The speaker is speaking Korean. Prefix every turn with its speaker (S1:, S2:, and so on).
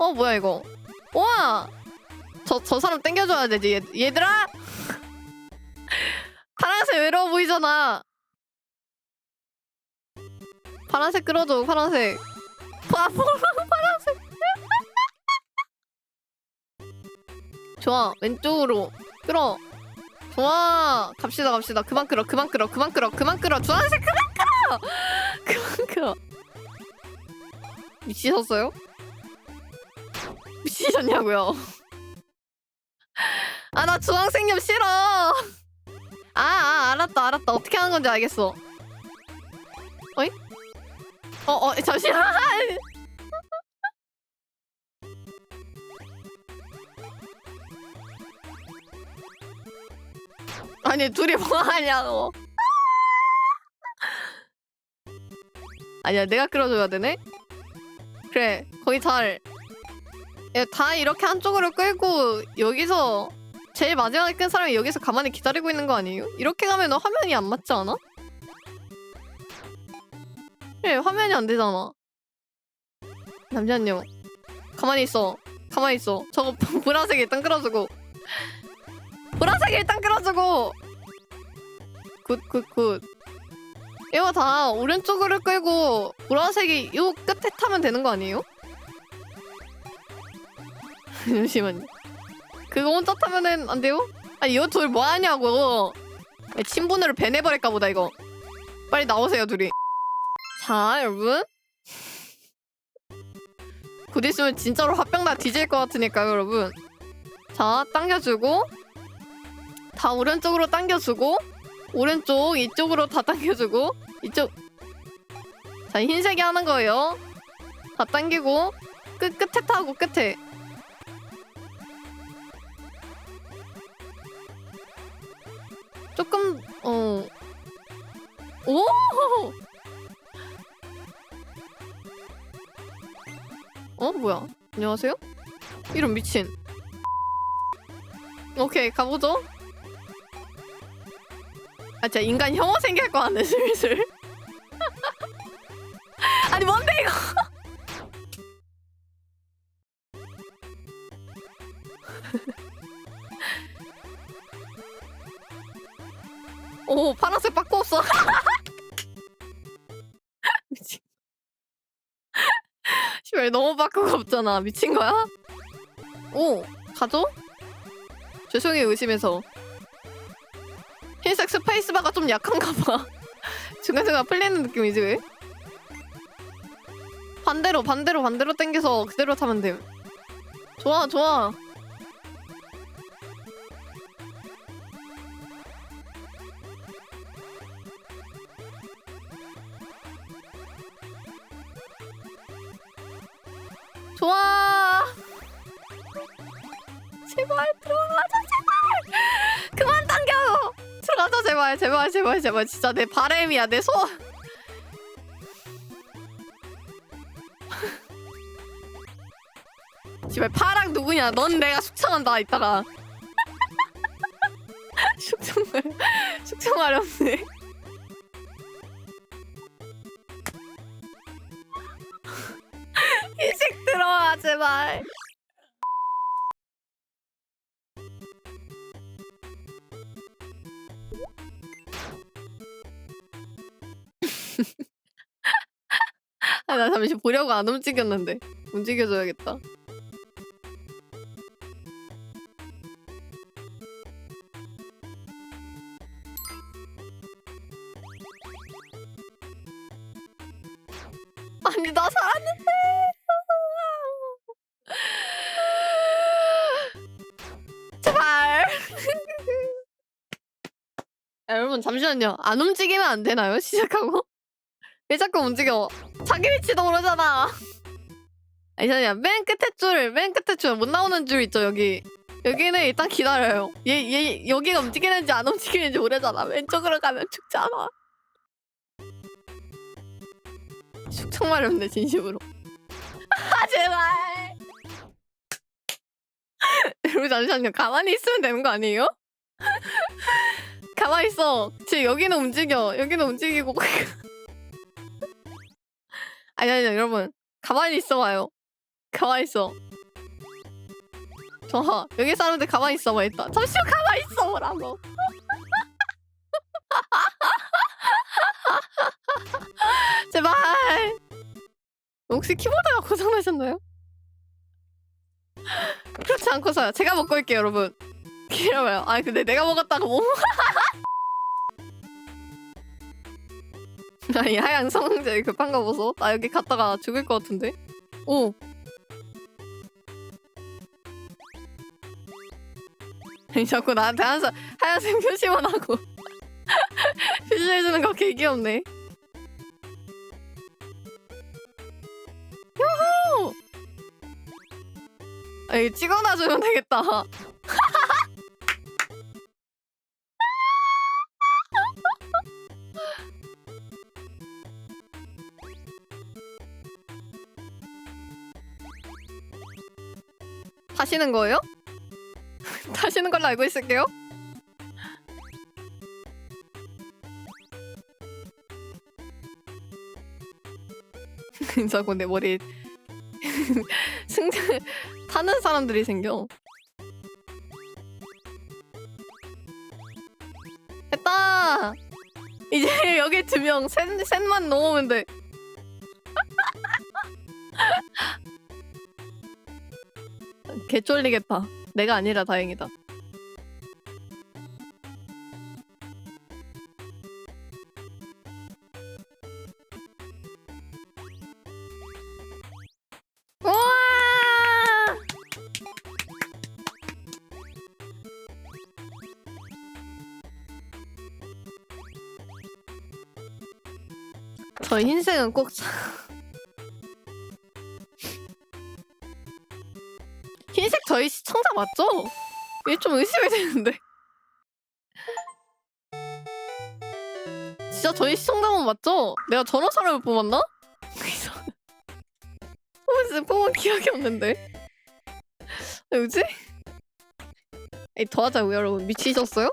S1: 어 뭐야 이거? 와! 저, 저 사람 땡겨줘야 되지 얘, 얘들아! 파란색 외로워 보이잖아. 파란색 끌어줘 파란색. 아, 파란색. 좋아 왼쪽으로 끌어. 좋아 갑시다 갑시다. 그만 끌어 그만 끌어 그만 끌어 그만 끌어. 주황색 그만 끌어! 그만 끌어. 미치셨어요? 미치셨냐고요? 아 나 주황색염 싫어. 아, 아 알았다 알았다 어떻게 하는 건지 알겠어. 어이? 어어 잠시만. 아니 둘이 뭐 하냐고. 아니야 내가 끌어줘야 되네. 그래 거기 잘. 야, 다 이렇게 한쪽으로 끌고 여기서 제일 마지막에 끈 사람이 여기서 가만히 기다리고 있는 거 아니에요? 이렇게 가면 화면이 안 맞지 않아? 그래 화면이 안 되잖아. 잠시만요. 가만히 있어. 가만히 있어. 저거 보라색 일단 끌어주고. 보라색 일단 끌어주고! 굿굿굿. 이거 다 오른쪽으로 끌고 보라색이 요 끝에 타면 되는 거 아니에요? 잠시만요. 그거 혼자 타면은 안 돼요? 아니 이거 둘 뭐 하냐고. 야, 친분으로 배내버릴까 보다 이거. 빨리 나오세요 둘이. 자 여러분. 곧 있으면 진짜로 화병 다 뒤질 것 같으니까요 여러분. 자 당겨주고 다 오른쪽으로 당겨주고 오른쪽 이쪽으로 다 당겨주고 이쪽 자 흰색이 하는 거예요. 다 당기고 끝 끝에 타고 끝에 조금 어. 오! 어 뭐야? 안녕하세요? 이런 미친. 오케이 가보죠. 아 진짜 인간 혐오 생길 거 같네 슬슬. 아니 뭔데 이거? 오 파란색 바꿔 없어. 미친. 씨발 너무 바꾸고 없잖아. 미친 거야? 오 가죠? 죄송해요 의심해서. 흰색 스페이스바가 좀 약한가 봐. 중간중간 풀리는 느낌이지 왜? 반대로 반대로 반대로 당겨서 그대로 타면 돼. 좋아 좋아. 좋아. 제발 들어가자 제발. 그만 당겨. 들어가자 제발 제발 제발 제발 진짜 내 바램이야 내 소. 제발 파랑 누구냐? 넌 내가 숙청한다 이따가. 숙청말 숙청말 없네. 제발. 아, 나 잠시 보려고 안 움직였는데 움직여줘야겠다. 아니 나 살았는데. 여러분 잠시만요. 안 움직이면 안 되나요? 시작하고? 왜 자꾸 움직여? 자기 위치도 모르잖아. 아니 잠시만 맨 끝에 줄, 맨 끝에 줄 못 나오는 줄 있죠 여기. 여기는 일단 기다려요. 얘, 얘 여기가 움직이는지 안 움직이는지 모르잖아. 왼쪽으로 가면 죽잖아. 숙청 마렵네 진심으로. 아 제발. 여러분 잠시만요. 가만히 있으면 되는 거 아니에요? 가만히 있어. 지금 여기는 움직여. 여기는 움직이고. 아니 아니 여러분 가만히 있어 봐요. 가만히 있어. 저 여기 사람들 가만히 있어봐 일단. 잠시만 가만히 있어보라고. 제발. 혹시 키보드가 고장나셨나요? 그렇지 않고서요. 제가 먹고 올게요, 여러분. 기다려봐요. 아 근데 내가 먹었다고 뭐? 아이 하양 성능제 급한 거 보소. 나 여기 갔다가 죽을 것 같은데. 오. 아니 자꾸 나한테 항상 하얀색 표시만 하고 표시해주는 거 개 귀엽네. 요호! 아 이거 찍어놔주면 되겠다. 타시는 거예요? 타시는 걸로 알고 있을게요. 자꾸 내 머리 승장 타는 사람들이 생겨. 됐다. 이제 여기 두 명 셋, 셋만 넘으면 돼. 개 쫄리겠다. 내가 아니라 다행이다. 우와! 저 흰색은 꼭 사- 흰색 저희 시청자 맞죠? 이게 좀 의심이 되는데. 진짜 저희 시청자분 맞죠? 내가 저런 사람을 뽑았나? 뽑은 뽑은 기억이 없는데. 왜지? 에이 더 하자고요 여러분 미치셨어요?